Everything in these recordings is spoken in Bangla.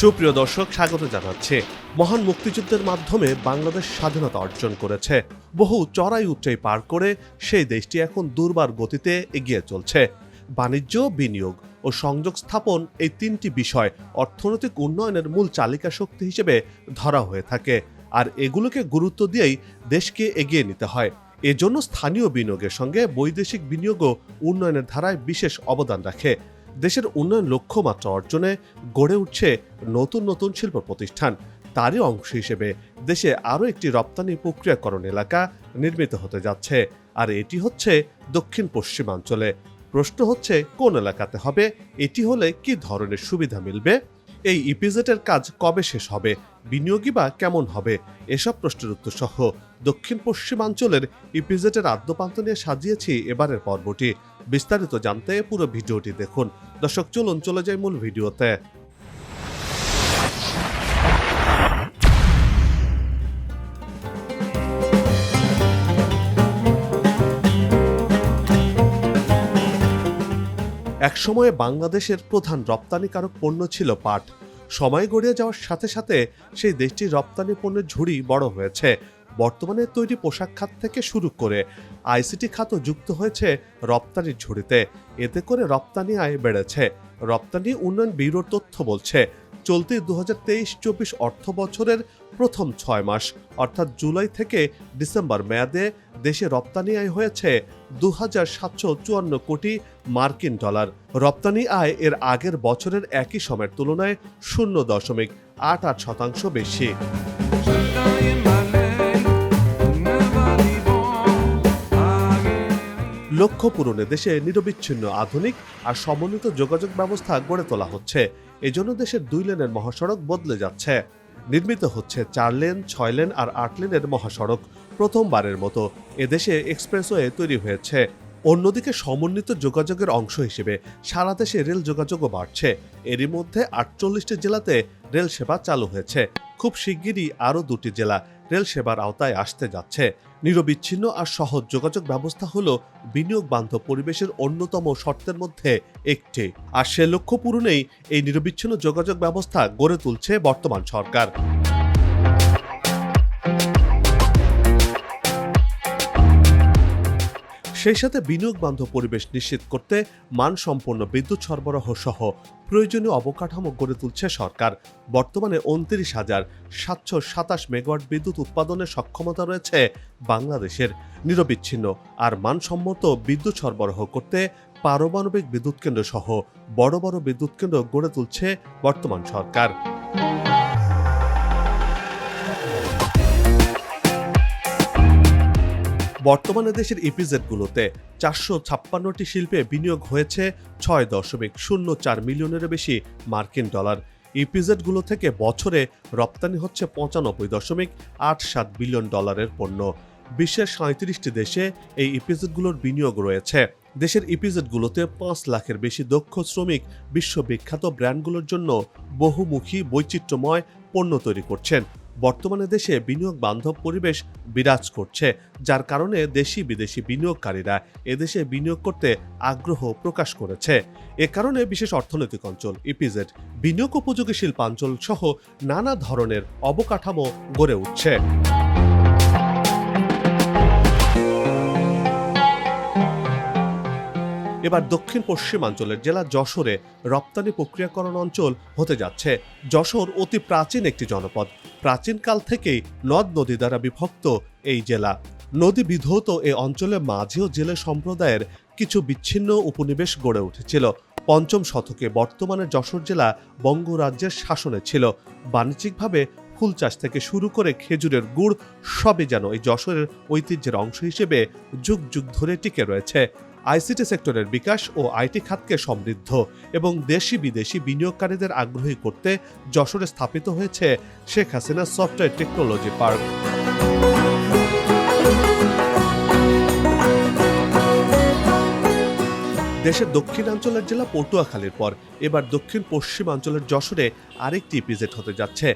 সুপ্রিয় দর্শক, স্বাগত জানাচ্ছে। মহান মুক্তিযুদ্ধের মাধ্যমে বাংলাদেশ স্বাধীনতা অর্জন করেছে। বহু চড়াই উচ্চাই পার করে সেই দেশটি এখন দুর্বার গতিতে এগিয়ে চলছে। বাণিজ্য, বিনিয়োগ ও সংযোগ স্থাপন এই তিনটি বিষয় অর্থনৈতিক উন্নয়নের মূল চালিকা শক্তি হিসেবে ধরা হয়ে থাকে। আর এগুলোকে গুরুত্ব দিয়েই দেশকে এগিয়ে নিতে হয়। এজন্য স্থানীয় বিনিয়োগের সঙ্গে বৈদেশিক বিনিয়োগও উন্নয়নের ধারায় বিশেষ অবদান রাখে। দেশের উন্নয়ন লক্ষ্যমাত্রা অর্জনে গড়ে উঠছে নতুন নতুন শিল্প প্রতিষ্ঠান। তারই অংশ হিসেবে দেশে আরও একটি রপ্তানি প্রক্রিয়াকরণ এলাকা নির্মিত হতে যাচ্ছে। আর এটি হচ্ছে দক্ষিণ পশ্চিমাঞ্চলে প্রশ্ন হচ্ছে, কোন এলাকাতে হবে? এটি হলে কি ধরনের সুবিধা মিলবে? এই ইপিজেটের কাজ কবে শেষ হবে? বিনিয়োগী বা কেমন হবে? এসব প্রশ্নের উত্তর সহ দক্ষিণ পশ্চিমাঞ্চলের ইপিজেটের আদ্যপান্ত নিয়ে সাজিয়েছি এবারের পর্বটি। বিস্তারিত জানতে পুরো ভিডিওটি দেখুন। দর্শক, চলুন, চলে যাই মূল ভিডিওতে। একসময়ে বাংলাদেশের প্রধান রপ্তানিকারক পণ্য ছিল পাট। সময় গড়িয়ে যাওয়ার সাথে সাথে সেই দেশটির রপ্তানি পণ্যের ঝুড়ি বড় হয়েছে। বর্তমানে তৈরি পোশাক খাত থেকে শুরু করে আইসিটি খাতও যুক্ত হয়েছে রপ্তানির ঝুড়িতে। এতে করে রপ্তানি আয় বেড়েছে। রপ্তানি উন্নয়ন ব্যুরোর তথ্য বলছে, চলতি দু হাজার অর্থ বছরের প্রথম ছয় মাস, অর্থাৎ জুলাই থেকে ডিসেম্বর মেয়াদে দেশে রপ্তানি আয় হয়েছে দু হাজার সাতশো চুয়ান্ন কোটি মার্কিন ডলার। রপ্তানি আয় এর আগের বছরের একই সময়ের তুলনায় শূন্য দশমিক আট আট শতাংশ বেশি। লক্ষ্য পূরণে দেশে নিরবিচ্ছিন্ন আধুনিক আর সমন্বিত যোগাযোগ ব্যবস্থা গড়ে তোলা হচ্ছে। এজন্য দেশের দুই লেনের মহাসড়ক বদলে যাচ্ছে। নির্মিত হচ্ছে চার লেন, ছয় লেন আর আট লেনের মহাসড়ক। প্রথমবারের মতো এদেশে এক্সপ্রেসওয়ে তৈরি হয়েছে। অন্যদিকে সমন্বিত যোগাযোগের অংশ হিসেবে সারা দেশে রেল যোগাযোগও বাড়ছে। এরই মধ্যে আটচল্লিশটি জেলাতে রেল সেবা চালু হয়েছে। খুব শিগগিরই আরও দুটি জেলা রেল সেবার আওতায় আসতে যাচ্ছে। নিরবিচ্ছিন্ন আর সহজ যোগাযোগ ব্যবস্থা হল বিনিয়োগ বান্ধব পরিবেশের অন্যতম শর্তের মধ্যে একটি। আর সে লক্ষ্য পূরণেই এই নিরবিচ্ছিন্ন যোগাযোগ ব্যবস্থা গড়ে তুলছে বর্তমান সরকার। সেই সাথে বিনিয়োগ বান্ধব পরিবেশ নিশ্চিত করতে মানসম্পন্ন বিদ্যুৎ সরবরাহ সহ প্রয়োজনীয় অবকাঠামো গড়ে তুলছে সরকার। বর্তমানে উনত্রিশ হাজার সাতশো সাতাশ মেগাওয়াট বিদ্যুৎ উৎপাদনের সক্ষমতা রয়েছে বাংলাদেশের। নিরবিচ্ছিন্ন আর মানসম্মত বিদ্যুৎ সরবরাহ করতে পারমাণবিক বিদ্যুৎ কেন্দ্র সহ বড় বড় বিদ্যুৎ কেন্দ্র গড়ে তুলছে বর্তমান সরকার। বর্তমানে দেশের ইপিজেডগুলোতে চারশো ছাপ্পান্নটি শিল্পে বিনিয়োগ হয়েছে ছয় দশমিক শূন্য চার মিলিয়নেরও বেশি মার্কিন ডলার। ইপিজেডগুলো থেকে বছরে রপ্তানি হচ্ছে পঁচানব্বই দশমিক আট সাত বিলিয়ন ডলারের পণ্য। বিশ্বের সাঁত্রিশটি দেশে এই ইপিজেডগুলোর বিনিয়োগ রয়েছে। দেশের ইপিজেডগুলোতে পাঁচ লাখের বেশি দক্ষ শ্রমিক বিশ্ববিখ্যাত ব্র্যান্ডগুলোর জন্য বহুমুখী বৈচিত্র্যময় পণ্য তৈরি করছেন। বর্তমানে দেশে বিনিয়োগ বান্ধব পরিবেশ বিরাজ করছে, যার কারণে দেশি বিদেশি বিনিয়োগকারীরা এদেশে বিনিয়োগ করতে আগ্রহ প্রকাশ করেছে। এ কারণে বিশেষ অর্থনৈতিক অঞ্চল, ইপিজেড, বিনিয়োগ উপযোগী শিল্পাঞ্চল সহ নানা ধরনের অবকাঠামো গড়ে উঠছে। এবার দক্ষিণ পশ্চিমাঞ্চলের জেলা যশোরে রপ্তানি প্রক্রিয়াকরণ অঞ্চল হতে যাচ্ছে। যশোর অতি প্রাচীন একটি জনপদ। প্রাচীনকাল থেকেই নদ নদী দ্বারা বিভক্ত এই জেলা। নদী বিধৌত এ অঞ্চলে মাঝেও জেলে সম্প্রদায়ের কিছু বিচ্ছিন্ন উপনিবেশ গড়ে উঠেছিল। পঞ্চম শতকে বর্তমানে যশোর জেলা বঙ্গরাজ্যের শাসনে ছিল। বাণিজ্যিকভাবে ফুল চাষ থেকে শুরু করে খেজুরের গুড় সবই যেন এই যশোরের ঐতিহ্যের অংশ হিসেবে যুগ যুগ ধরে টিকে রয়েছে। আইসিটি সেক্টরের বিকাশ ও আইটি খাতকে সমৃদ্ধ এবং দেশি বিদেশি বিনিয়োগকারীদের আগ্রহী করতে যশোরে স্থাপিত হয়েছে Sheikh Hasina software technology park. দেশের দক্ষিণাঞ্চলের জেলা পটুয়াখালীর পর এবার দক্ষিণ পশ্চিমাঞ্চলের যশোরে আরেকটি ইপিজেড হতে যাচ্ছে।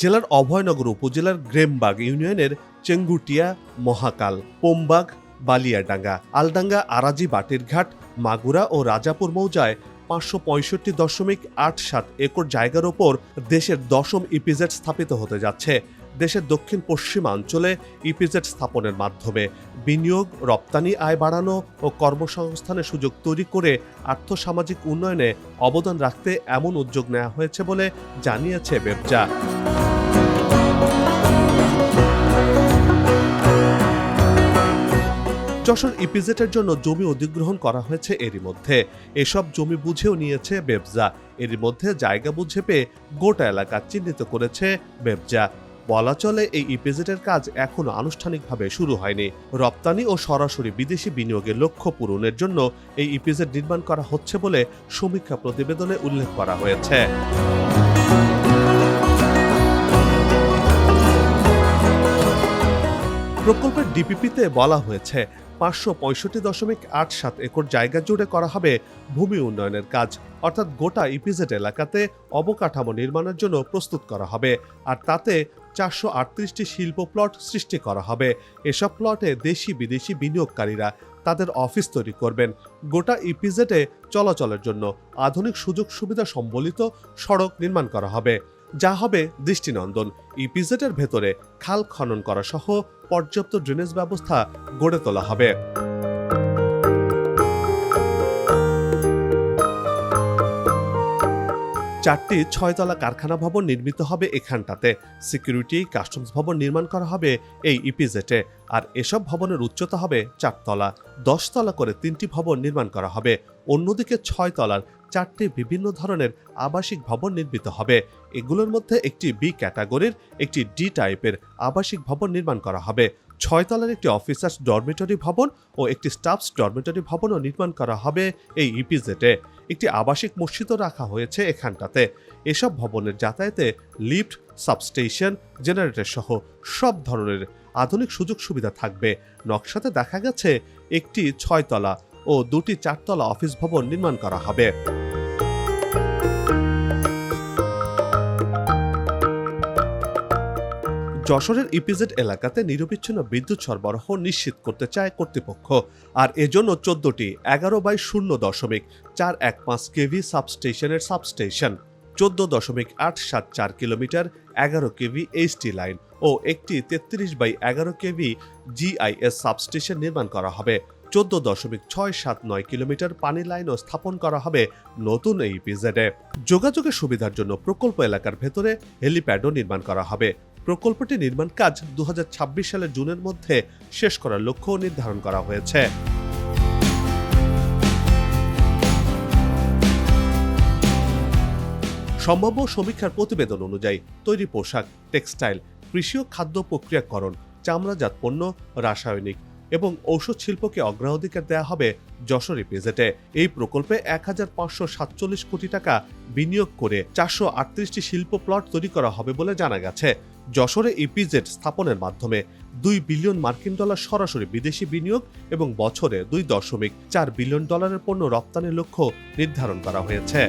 জেলার অভয়নগর উপজেলার গ্রেমবাগ ইউনিয়নের চেঙ্গুটিয়া, মহাকাল, পোমবাগ বালিয়াডাঙ্গা, আলডাঙ্গা, আরাজি, বাটিরঘাট, মাগুরা ও রাজাপুর মৌজায় পাঁচশো পঁয়ষট্টি দশমিক আট সাত একর জায়গার ওপর দেশের দশম ইপিজেড স্থাপিত হতে যাচ্ছে। দেশের দক্ষিণ পশ্চিমাঞ্চলে ইপিজেড স্থাপনের মাধ্যমে বিনিয়োগ, রপ্তানি আয় বাড়ানো ও কর্মসংস্থানের সুযোগ তৈরি করে আর্থসামাজিক উন্নয়নে অবদান রাখতে এমন উদ্যোগ নেওয়া হয়েছে বলে জানিয়েছে বেবজা। যশোর ইপিজেটের জন্য জমি অধিগ্রহণ করা হয়েছে এরই মধ্যে। এসব জমি বুঝেও নিয়েছে বেবজা এরই মধ্যে জায়গা বুঝে পেয়ে গোটা এলাকা চিহ্নিত করেছে বেবজা বলা চলে এই ইপিজেটের কাজ এখনও আনুষ্ঠানিকভাবে শুরু হয়নি। রপ্তানি ও সরাসরি বিদেশি বিনিয়োগের লক্ষ্য পূরণের জন্য এই ইপিজেট নির্মাণ করা হচ্ছে বলে সমীক্ষা প্রতিবেদনে উল্লেখ করা হয়েছে। প্রকল্পের ডিপিপিতে বলা হয়েছে, পাঁচশো পঁয়ষট্টি দশমিক আট সাত একর জায়গা জুড়ে করা হবে ভূমি উন্নয়নের কাজ। অর্থাৎ গোটা ইপিজেড এলাকাতে অবকাঠামো নির্মাণের জন্য প্রস্তুত করা হবে, আর তাতে চারশো আটত্রিশটি শিল্প প্লট সৃষ্টি করা হবে। এসব প্লটে দেশি বিদেশি বিনিয়োগকারীরা তাদের অফিস তৈরি করবেন। গোটা ইপিজেডে চলাচলের জন্য আধুনিক সুযোগ সুবিধা সম্বলিত সড়ক নির্মাণ করা হবে। যা হবে দৃষ্টিনন্দন। ইপিজেডের ভেতরে খাল খনন করা সহ পর্যাপ্ত ড্রেনেজ ব্যবস্থা গড়ে তোলা হবে। চারটি ছয়তলা কারখানা ভবন নির্মিত হবে এখানটাতে। সিকিউরিটি কাস্টমস ভবন নির্মাণ করা হবে এই ইপিজেটে আর এসব ভবনের উচ্চতা হবে চারতলা। দশতলা করে তিনটি ভবন নির্মাণ করা হবে। অন্যদিকে ছয় তলার চারটি বিভিন্ন ধরনের আবাসিক ভবন নির্মিত হবে। এগুলোর মধ্যে একটি বি ক্যাটাগরির, একটি ডি টাইপের আবাসিক ভবন নির্মাণ করা হবে। ছয়তলার একটি অফিসার্স ডরমিটরি ভবন ও একটি স্টাফস ডরমিটরি ভবনও নির্মাণ করা হবে এই ইপিজেটে একটি আবাসিক মসজিদও রাখা হয়েছে এখানটাতে। এসব ভবনের যাতায়াতে লিফট, সাবস্টেশন, জেনারেটর সহ সব ধরনের আধুনিক সুযোগ সুবিধা থাকবে। নকশাতে দেখা গেছে একটি ছয়তলা ও দুটি চারতলা অফিস ভবন নির্মাণ করা হবে। যশোরের ইপিজেড এলাকাতে নিরবিচ্ছিন্ন বিদ্যুৎ সরবরাহ নিশ্চিত করতে চায় কর্তৃপক্ষ, আর এজন্য চোদ্দটি এগারো বাই শূন্য দশমিক চার এক পাঁচ কেভি সাবস্টেশনের সাবস্টেশন, চোদ্দ দশমিক আট সাত চার কিলোমিটার এগারো কেভি এইচটি লাইন ও একটি তেত্রিশ বাই এগারো কেভি জিআইএস সাবস্টেশন নির্মাণ করা হবে। চোদ্দ দশমিক ছয় সাত নয় কিলোমিটার পানি লাইনও স্থাপন করা হবে নতুন এই পিজেডে। যোগাযোগের সুবিধার জন্য প্রকল্প এলাকার ভেতরে হেলিপ্যাডও নির্মাণ করা হবে। প্রকল্পটি নির্মাণ কাজ দুহাজার ছাব্বিশ সালের জুনের মধ্যে শেষ করার লক্ষ্য নির্ধারণ করা হয়েছে। সম্ভাব্য সমীক্ষার প্রতিবেদন অনুযায়ী তৈরি পোশাক, টেক্সটাইল, কৃষি ও খাদ্য প্রক্রিয়াকরণ, চামড়াজাত পণ্য, রাসায়নিক এবং ঔষধ শিল্পকে অগ্রাধিকার দেওয়া হবে যশোর ইপিজেটে এই প্রকল্পে এক হাজার পাঁচশো সাতচল্লিশ কোটি টাকা বিনিয়োগ করে চারশো আটত্রিশটি শিল্প প্লট তৈরি করা হবে বলে জানা গেছে। যশোরে ইপিজেড স্থাপনের মাধ্যমে দুই বিলিয়ন মার্কিন ডলার সরাসরি বিদেশি বিনিয়োগ এবং বছরে দুই দশমিক চার বিলিয়ন ডলারের পণ্য রপ্তানির লক্ষ্য নির্ধারণ করা হয়েছে।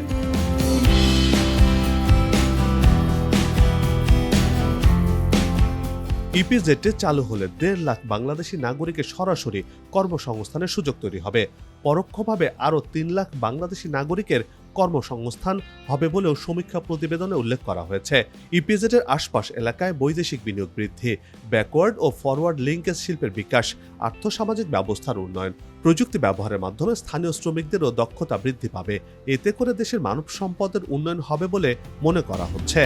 ইপিজেডে চালু হলে দেড় লাখ বাংলাদেশি নাগরিকের সরাসরি কর্মসংস্থানের সুযোগ তৈরি হবে। পরোক্ষভাবে আরও তিন লাখ বাংলাদেশি নাগরিকের কর্মসংস্থান হবে বলেও সমীক্ষা প্রতিবেদনে উল্লেখ করা হয়েছে। ইপিজেডের আশপাশ এলাকায় বৈদেশিক বিনিয়োগ বৃদ্ধি, ব্যাকওয়ার্ড ও ফরওয়ার্ড লিঙ্কেজ শিল্পের বিকাশ, আর্থসামাজিক ব্যবস্থার উন্নয়ন, প্রযুক্তি ব্যবহারের মাধ্যমে স্থানীয় শ্রমিকদেরও দক্ষতা বৃদ্ধি পাবে। এতে করে দেশের মানব সম্পদের উন্নয়ন হবে বলে মনে করা হচ্ছে।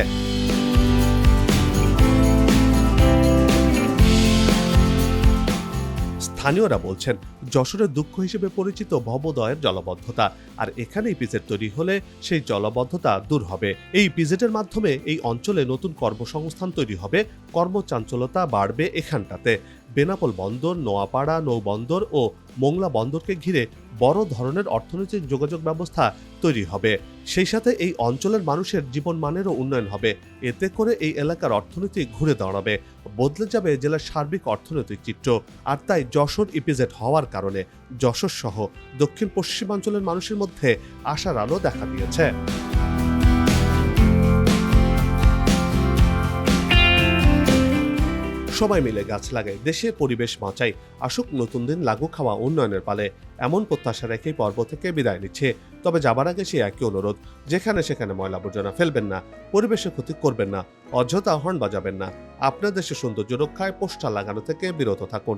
স্থানীয়রা বলছেন, যশোরের দুঃখ হিসেবে পরিচিত ভবদয়ের জলবদ্ধতা, আর এখানে ইপিজেড তৈরি হলে সেই জলবদ্ধতা দূর হবে। এই ইপিজেডের মাধ্যমে এই অঞ্চলে নতুন কর্মসংস্থান তৈরি হবে, কর্মচাঞ্চলতা বাড়বে এখানটাতে। বেনাপোল বন্দর, নোয়াপাড়া নৌবন্দর ও মোংলা বন্দরকে ঘিরে বড় ধরনের অর্থনৈতিক যোগাযোগ ব্যবস্থা তৈরি হবে। সেই সাথে এই অঞ্চলের মানুষের জীবনমানেরও উন্নয়ন হবে। এতে করে এই এলাকার অর্থনীতি ঘুরে দাঁড়াবে। বদলে যাবে জেলার সার্বিক অর্থনৈতিক চিত্র। আর তাই যশোর ইপিজেড হওয়ার কারণে যশোর সহ দক্ষিণ পশ্চিমাঞ্চলের মানুষের মধ্যে আশার আলো দেখা দিয়েছে। সবাই মিলে গাছ লাগাই দেশে পরিবেশ বাঁচাই আসুক নতুন দিন লাগু খাওয়া উন্নয়নের পালে। এমন প্রত্যাশা রেখে পর্ব থেকে বিদায় নিচ্ছে। তবে যাবার আগে সে একই অনুরোধ, যেখানে সেখানে ময়লা আবর্জনা ফেলবেন না, পরিবেশের ক্ষতি করবেন না, অযথা হর্ন বাজাবেন না। আপনার দেশের সৌন্দর্য রক্ষায় পোস্টার লাগানো থেকে বিরত থাকুন।